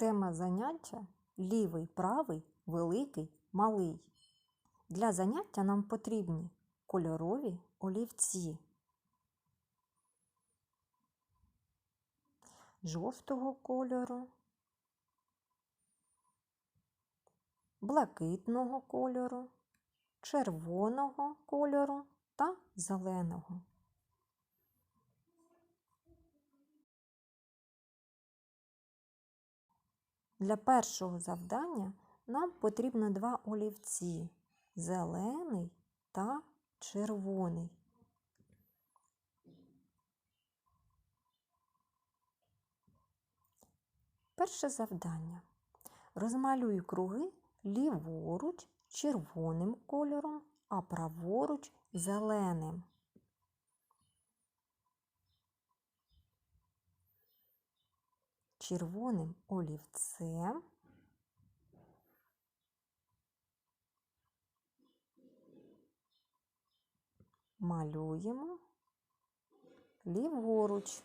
Тема заняття лівий, правий, великий, малий. Для заняття нам потрібні кольорові олівці жовтого кольору, блакитного кольору, червоного кольору та зеленого. Для першого завдання нам потрібно два олівці зелений та червоний. Перше завдання. Розмалюй круги ліворуч червоним кольором, а праворуч зеленим. Червоним олівцем малюємо ліворуч.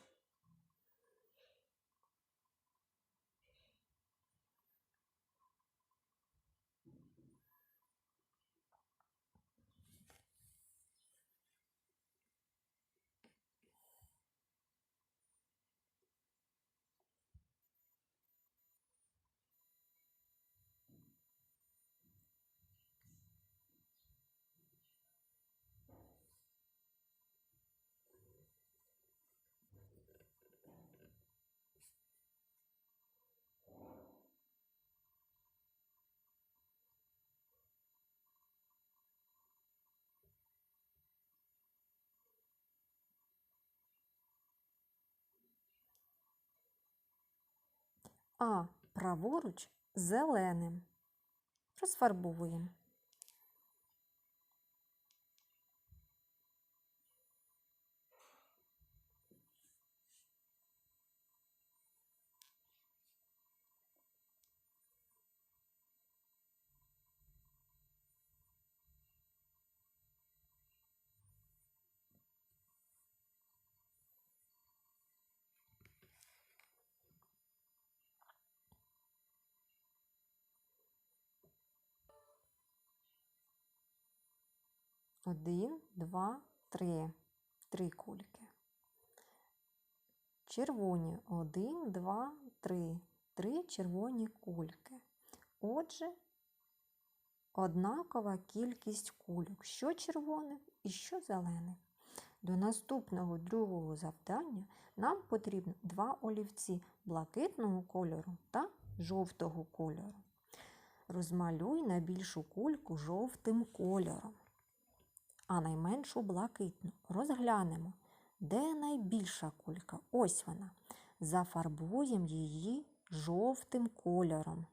А праворуч зеленим. Розфарбовуємо. Один, два, три. Три кульки. Червоні. Один, два, три. Три червоні кульки. Отже, однакова кількість кульок. Що червоних і що зелених. До наступного другого завдання нам потрібно два олівці блакитного кольору та жовтого кольору. Розмалюй найбільшу кульку жовтим кольором а найменшу блакитну. Розглянемо, де найбільша кулька. Ось вона. Зафарбуємо її жовтим кольором.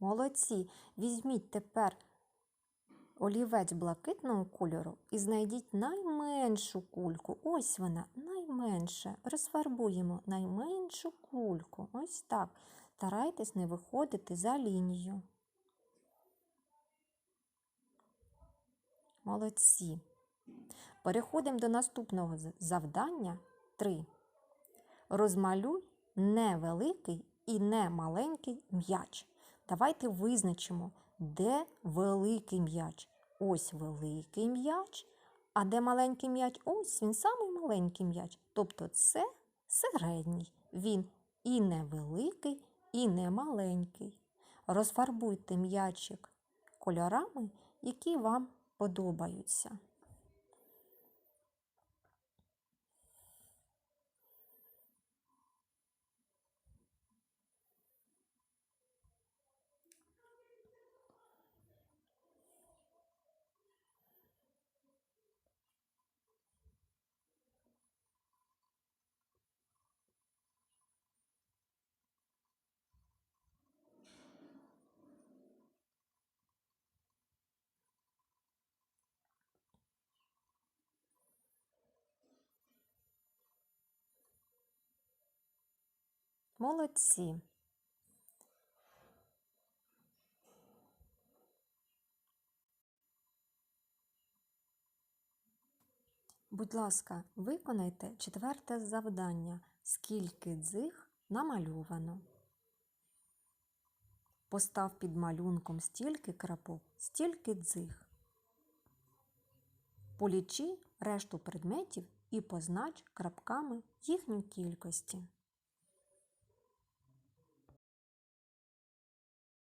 Молодці. Візьміть тепер олівець блакитного кольору і знайдіть найменшу кульку. Ось вона, найменша. Розфарбуємо найменшу кульку. Ось так. Старайтесь не виходити за лінію. Молодці. Переходимо до наступного завдання 3. Розмалюй невеликий і не маленький м'яч. Давайте визначимо, де великий м'яч. Ось великий м'яч. А де маленький м'яч? Ось він самий маленький м'яч. Тобто це середній. Він і не великий, і не маленький. Розфарбуйте м'ячик кольорами, які вам подобаються. Молодці. Будь ласка, виконайте четверте завдання. Скільки дзиг намальовано? Постав під малюнком стільки крапок, стільки дзиг. Полічи решту предметів і познач крапками їхню кількості.